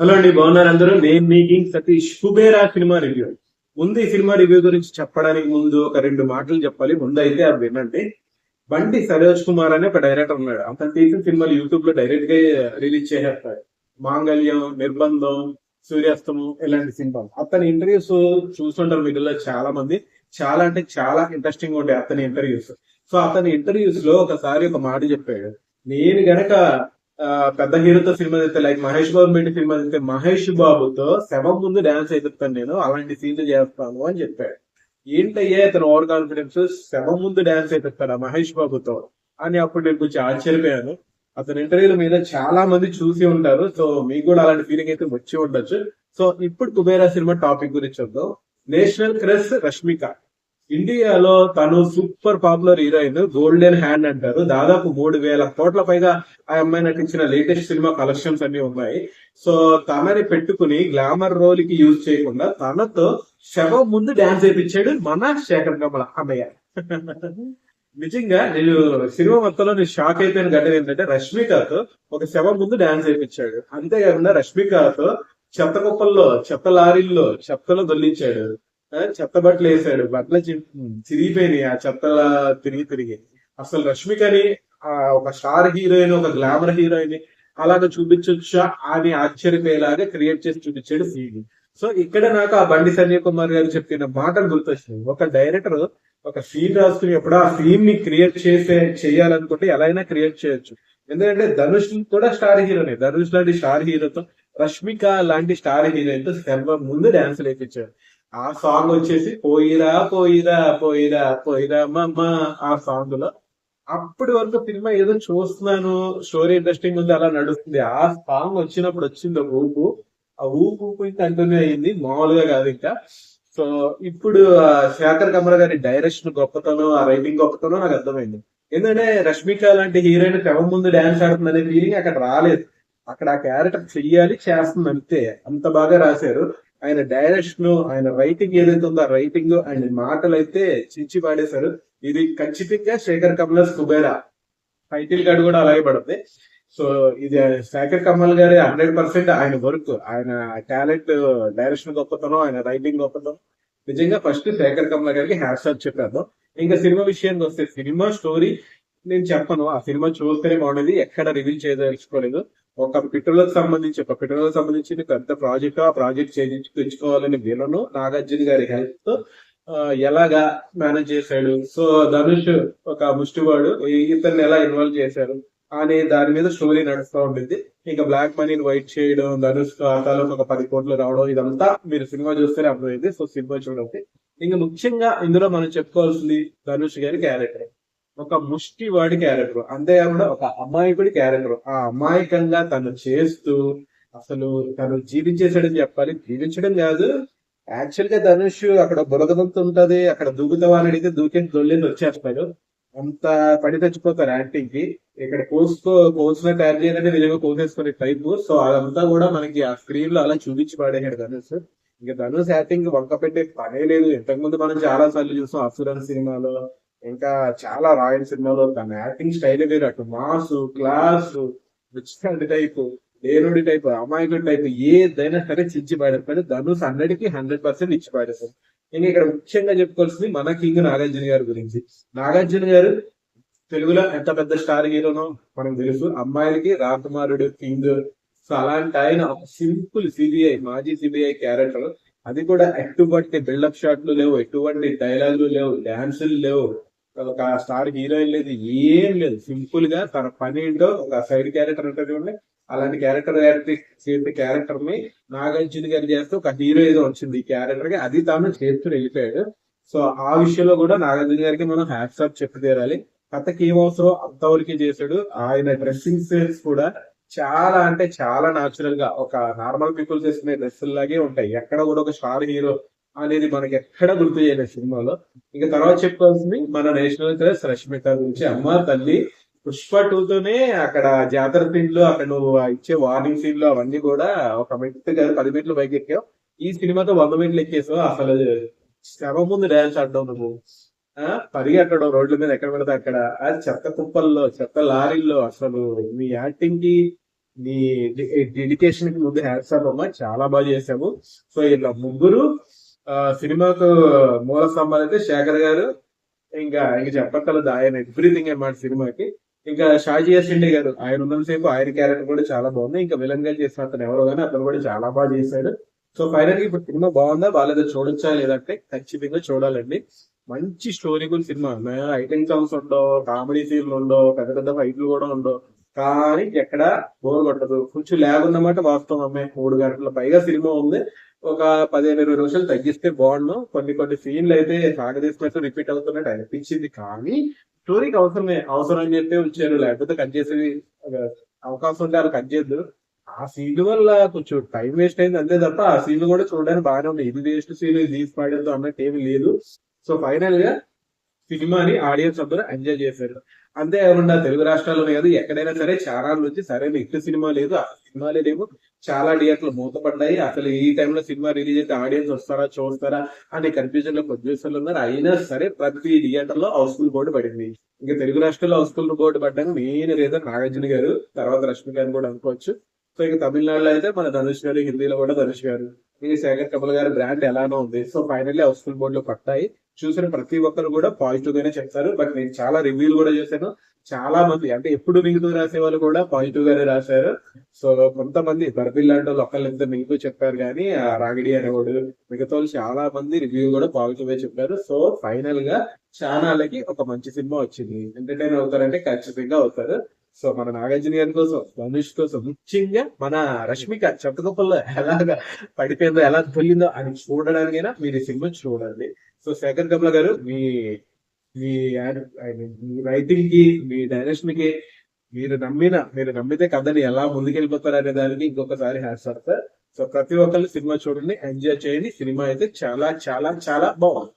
Hello అండి బాగున్నారు అందరూ? నేను making Satish. Kubera cinema review ముందు ఈ సినిమా రివ్యూ గురించి చెప్పడానికి ముందు ఒక రెండు మాటలు చెప్పాలి. ముందు అయితే అది వినండి. బండి సరోజ్ కుమార్ అనే ఒక డైరెక్టర్ ఉన్నాడు. అతను తీసిన సినిమాలు యూట్యూబ్లో డైరెక్ట్గా రిలీజ్ చేసేస్తాడు. మాంగళ్యం నిర్బంధం సూర్యాస్తమం ఇలాంటి సినిమాలు. అతని ఇంటర్వ్యూస్ చూస్తుంటారు వీటిలో చాలా మంది చాలా అంటే చాలా ఇంట్రెస్టింగ్ ఉంటాయి అతని ఇంటర్వ్యూస్ సో అతని ఇంటర్వ్యూస్లో ఒకసారి ఒక మాట చెప్పాడు. నేను గనక పెద్ద హీరోతో సినిమా చేస్తే లైక్ మహేష్ బాబు పెట్టి సినిమా చేస్తే మహేష్ బాబుతో శవం ముందు డాన్స్ అయిపోతాను నేను అలాంటి సీన్లు చేస్తాను అని చెప్పాడు. ఏంటయ్యా ఇతను ఓవర్ కాన్ఫిడెన్స్ శవం ముందు డాన్స్ అయిపోతాడు మహేష్ బాబుతో? అని అప్పుడు నేను కొంచెం ఆశ్చర్యపోయాను. అతని ఇంటర్వ్యూల మీద చాలా మంది చూసి ఉంటారు సో మీకు కూడా అలాంటి ఫీలింగ్ అయితే వచ్చి ఉండొచ్చు. సో ఇప్పుడు కుబేరా సినిమా టాపిక్ గురించి వద్దాం నేషనల్ క్రెస్ రష్మిక. ఇండియాలో తను super popular heroine golden hand అంటారు. దాదాపు మూడు వేల కోట్ల పైగా ఆ అమ్మాయి నటించిన లేటెస్ట్ సినిమా కలెక్షన్స్ అన్ని ఉన్నాయి. సో తనని పెట్టుకుని గ్లామర్ రోల్కి యూజ్ చేయకుండా తనతో శవం ముందు డాన్స్ చేయించాడు మన శేఖర్ కమల అన్నయ్య. నిజంగా నేను సినిమా మొత్తంలో నేను షాక్ అయిపోయిన ఘటన ఏంటంటే రష్మికతో ఒక శవం ముందు డాన్స్ చేయించాడు అంతేకాకుండా రష్మికతో చెత్త కుప్పల్లో చెత్త లారీల్లో చెత్తలో దొల్లించాడు. చెత్త బట్టలు వేసాడు. బట్టలు చిరిగిపోయినాయి. ఆ చెత్తల తిరిగి తిరిగి. అసలు రష్మికని ఆ, ఒక స్టార్ హీరోయిన్ ఒక గ్లామర్ హీరోయిన్ అలాగ చూపించొచ్చా అని ఆశ్చర్యపోయేలాగా క్రియేట్ చేసి చూపించాడు సీన్ సో ఇక్కడ నాకు ఆ బండి సంజయ్ కుమార్ గారు చెప్పిన మాటలు గుర్తొచ్చినాయి. ఒక డైరెక్టర్ ఒక సీన్ రాసుకుని ఎప్పుడు ఆ సీన్ని క్రియేట్ చేసే చేయాలనుకుంటే ఎలా అయినా క్రియేట్ చేయొచ్చు. ఎందుకంటే ధనుష్ కూడా స్టార్ హీరోనే. ధనుష్ లాంటి స్టార్ హీరోతో రష్మిక లాంటి స్టార్ హీరోయిన్తో శర్మ ముందు డాన్స్ లేపించాడు ఆ సాంగ్ వచ్చేసి పోయిరా పోయిరా పోయిరా పోయిరా మమ్మ ఆ సాంగ్లో. అప్పటి వరకు సినిమా ఏదో చూస్తున్నాను స్టోరీ ఇంట్రెస్టింగ్ ఉంది అలా నడుస్తుంది. ఆ సాంగ్ వచ్చినప్పుడు వచ్చింది ఒక ఊపు. ఆ ఊపు ఊపు కంటిన్యూ అయ్యింది మామూలుగా కాదు ఇంకా. సో ఇప్పుడు ఆ శేఖర్ కమల గారి డైరెక్షన్ గొప్పతనం ఆ రైటింగ్ గొప్పతనం నాకు అర్థమైంది. ఎందుకంటే రష్మిక లాంటి హీరోయిన్ క్రమం ముందు డాన్స్ ఆడుతుంది అనే ఫీలింగ్ అక్కడ రాలేదు. అక్కడ ఆ క్యారెక్టర్ చెయ్యాలి చేస్తుంది అంతే. అంత బాగా రాశారు. ఆయన డైరెక్షన్ ఆయన రైటింగ్ ఏదైతే ఉందో ఆ రైటింగ్ అండ్ మాటలు అయితే చించి పాడేశారు. ఇది ఖచ్చితంగా శేఖర్ కమలస్ కుబేరా. టైటిల్ కార్డు కూడా అలాగే పడుతుంది. సో ఇది శేఖర్ కమల్ గారి హండ్రెడ్ పర్సెంట్ ఆయన వర్క్ ఆయన టాలెంట్ డైరెక్షన్ గొప్పతనం ఆయన రైటింగ్ గొప్పతనం. నిజంగా ఫస్ట్ శేఖర్ కమల్ గారికి హ్యాష్ ఆఫ్ చెప్పాను ఇంకా సినిమా విషయానికి వస్తే సినిమా స్టోరీ నేను చెప్పను. ఆ సినిమా చూస్తేనే బాగుండేది. ఎక్కడ రివీల్ చేయదలుచుకోలేదు ఒక పిట్రోలకు సంబంధించి ఒక పిట్రోలకు సంబంధించి పెద్ద ప్రాజెక్ట్ ఆ ప్రాజెక్ట్ చేయించి తెచ్చుకోవాలని విలను నాగార్జున గారి హెల్ప్తో ఎలాగా మేనేజ్ చేశాడు. సో ధనుష్ ఒక ముష్టివాడు ఇతన్ని ఎలా ఇన్వాల్వ్ చేశారు అనే దాని మీద స్టోరీ నడుస్తూ ఉంటుంది ఇంకా బ్లాక్ మనీని వైట్ చేయడం ధనుష్ ఖాతాలో ఒక పది కోట్లు రావడం ఇదంతా మీరు సినిమా చూస్తేనే అర్థమైంది. సో సినిమా చూడండి. ఇంకా ముఖ్యంగా ఇందులో మనం చెప్పుకోవాల్సింది ధనుష్ గారి క్యారెక్టర్ ఒక ముష్టి వాడి క్యారెక్టర్. అంతేకాకుండా ఒక అమాయకుడి క్యారెక్టర్. ఆ అమాయకంగా తను చేస్తూ అసలు తను జీవించేసాడని చెప్పాలి. జీవించడం కాదు. యాక్చువల్గా ధనుష్ అక్కడ బురదబంతు ఉంటది. అక్కడ దూకుతావా అని అడిగితే దూకేసి దొల్లేసి వచ్చేస్తాడు. అంత పడి తెచ్చిపోతారు యాక్టింగ్కి ఇక్కడ కోసుకో కోసినట్టు యాడ్ చేయాలంటే నిజంగా కోసేసుకునే టైప్. సో అదంతా కూడా మనకి ఆ స్క్రీన్లో అలా చూపించి పాడేశాడు ధనుష్. ఇంకా ధనుష్ యాక్టింగ్ వంక పెట్టే పనే లేదు. ఇంతకు ముందు మనం చాలా సార్లు చూసాం అసురన్ సినిమాలో. ఇంకా చాలా రాయల్ సినిమాలో తన యాక్టింగ్ స్టైల్ వేరు అటు మాసు క్లాస్ రిచ్ టైప్ లేనుడి టైప్ అమాయకుడి టైప్ ఏదైనా సరే చించి పాడేస్తాడు ధనుష్ హండ్రెడ్కి హండ్రెడ్ పర్సెంట్ ఇచ్చి పాడేస్తాడు ఇంకా ఇక్కడ ముఖ్యంగా చెప్పుకోవాల్సింది మన కింగ్ నాగార్జున గారి గురించి. నాగార్జున గారు తెలుగులో ఎంత పెద్ద స్టార్ హీరోనో మనకు తెలుసు. అమ్మాయిలకి రాకుమారుడు కింగ్. సో అలాంటి ఆయన సింపుల్ సిబిఐ మాజీ సిబిఐ క్యారెక్టర్ అది కూడా ఎటువంటి బిల్డప్ షాట్లు లేవు ఎటువంటి డైలాగులు లేవు డాన్సులు లేవు. ఒక స్టార్ హీరోయిన్ లేదు ఏం లేదు. సింపుల్గా తన పని ఏంటో ఒక సైడ్ క్యారెక్టర్ ఉంటుంది చూడండి. అలాంటి క్యారెక్టర్ చేసే క్యారెక్టర్ని నాగార్జున గారు చేస్తే ఒక హీరో ఏదో వచ్చింది ఈ క్యారెక్టర్కి. అది తాను చేస్తూ వెళ్ళిపోయాడు. సో ఆ విషయంలో కూడా నాగార్జున గారికి మనం హ్యాట్సాప్ చెప్పి తీరాలి. కథకి ఏం అవసరం అంతవరకు చేశాడు. ఆయన డ్రెస్సింగ్ సెన్స్ కూడా చాలా అంటే చాలా నాచురల్గా ఒక నార్మల్ పీపుల్ చేసుకునే డ్రెస్సులు లాగే ఉంటాయి. ఎక్కడ కూడా ఒక స్టార్ హీరో అనేది మనకి ఎక్కడ గుర్తు చేయలేదు సినిమాలో. ఇంకా తర్వాత చెప్పుకోవాల్సింది మన నేషనల్ క్రష్ రష్మిక గురించి అమ్మ తల్లి. పుష్ప టూ తోనే అక్కడ జాతర సీన్లు అక్కడ నువ్వు ఇచ్చే వార్నింగ్ సీన్లు అవన్నీ కూడా ఒక మెట్టు కాదు పది మెట్లు పైకి ఎక్కావు. ఈ సినిమాతో వంద మెట్లు ఎక్కేసావు. అసలు శ్రమ ముందు డాన్స్ ఆడడం నువ్వు. ఆ? పరిగెట్టడం రోడ్ల మీద ఎక్కడ పడితే అక్కడ. అది చెత్త కుప్పల్లో చెత్త లారీల్లో అసలు మీ యాక్టింగ్కి నీ డెడికేషన్కి ముందు హ్యాట్స్ అమ్మా. చాలా బాగా చేసాము సో ఇలా ముగ్గురు సినిమాకు మూల స్తంభాలు అయితే శేఖర్ గారు ఇంకా ఇంకా చెప్పక్కర్లేదు ఆయన ఎవ్రీథింగ్ అనమాట సినిమాకి. ఇంకా షాజీ ఎస్ఎండి గారు ఆయన ఉన్నంతసేపు ఆయన క్యారెక్టర్ కూడా చాలా బాగుంది. ఇంకా విలన్గా చేసిన అతను ఎవరో కానీ అతను కూడా చాలా బాగా చేశాడు. సో ఫైనల్ ఇప్పుడు సినిమా బాగుందా? బాగాలేదా? చూడొచ్చా లేదంటే ఖచ్చితంగా చూడాలండి. మంచి స్టోరీ కూడా సినిమా ఐటింగ్ సాంగ్స్ ఉండవు కామెడీ సీన్లు ఉండవు పెద్ద పెద్ద ఫైట్లు కూడా ఉండవు కానీ ఎక్కడ బోర్ కొట్టదు. కొంచెం ల్యాబ్ ఉన్నమాట వాస్తవం. అమ్మాయి మూడు గంటల పైగా సినిమా ఉంది. ఒక పదిహేను ఇరవై నిమిషాలు తగ్గిస్తే బాగుండు. కొన్ని కొన్ని సీన్లు అయితే సాగదీసినట్టు రిపీట్ అవుతున్నట్టు అనిపించింది. కానీ స్టోరీకి అవసరమే అవసరం అని చెప్పి ఉంచారు లేకపోతే కట్ చేసే అవకాశం ఉంటే అలా కట్ చేద్దు ఆ సీన్ వల్ల కొంచెం టైం వేస్ట్ అయింది అంతే తప్ప ఆ సీన్ కూడా చూడడానికి బాగానే ఉంది ఇది వేస్ట్ సీన్ ఇది తీసి పాడేద్దాం అన్నట్టు ఏమీ లేదు. సో ఫైనల్గా సినిమాని ఆడియన్స్ అందరూ ఎంజాయ్ చేశారు. అంతే కాకుండా తెలుగు రాష్ట్రాల్లోనే కాదు ఎక్కడైనా సరే చాలా నుంచి సరైన హిట్ సినిమా లేదు ఆ సినిమాలే లేవు. చాలా థియేటర్లు మూతపడ్డాయి. అసలు ఈ టైంలో సినిమా రిలీజ్ అయితే ఆడియన్స్ వస్తారా చూస్తారా అనే కన్ఫ్యూజన్లో ప్రొడ్యూసర్లు ఉన్నారు. అయినా సరే ప్రతి థియేటర్లో హౌస్ఫుల్ బోర్డు పడింది. ఇంకా తెలుగు రాష్ట్రాల్లో హౌస్ఫుల్ బోర్డు పడ్డానికి మెయిన్ రీజన్ నాగార్జున గారు తర్వాత రష్మి గారిని కూడా అనుకోవచ్చు. సో ఇక తమిళనాడులో అయితే మన ధనుష్ గారు హిందీలో కూడా ధనుష్ గారు. ఈ శేఖర్ కమల్ గారి బ్రాండ్ ఎలానో ఉంది. సో ఫైనల్లీ హౌస్ఫుల్ బోర్డు లో పట్టాయి. చూసిన ప్రతి ఒక్కరు కూడా పాజిటివ్ గానే చెప్తారు. బట్ నేను చాలా రివ్యూలు కూడా చేశాను. చాలా మంది అంటే ఎప్పుడు మిగతా రాసే వాళ్ళు కూడా పాజిటివ్ గానే రాశారు. సో కొంతమంది బర్బిల్ లాంటి వాళ్ళు ఒకళ్ళు ఇద్దరు మిగతా చెప్పారు కానీ ఆ రాగిడి అనేవాడు మిగతా వాళ్ళు చాలా మంది రివ్యూ కూడా పాజిటివ్ చెప్పారు. సో ఫైనల్గా చానాలకి ఒక మంచి సినిమా వచ్చింది. ఎంటర్టైన్ అవుతారంటే ఖచ్చితంగా అవుతారు. సో మన నాగార్జున గారి కోసం ధనుష్ కోసం ముఖ్యంగా మన రష్మిక చెత్తగొప్పల్లో ఎలాగా పడిపోయిందో ఎలా తొలిందో అని చూడడానికైనా మీరు ఈ సినిమా చూడండి సో శేఖర్ కమల గారు మీ మీ మీ రైటింగ్కి మీ డైరెక్షన్కి మీరు నమ్మిన మీరు నమ్మితే కథని ఎలా ముందుకెళ్ళిపోతారు అనే దానికి ఇంకొకసారి హ్యాస్ సార్. సో ప్రతి ఒక్కళ్ళు సినిమా చూడండి ఎంజాయ్ చేయండి. సినిమా అయితే చాలా చాలా చాలా బాగుంది.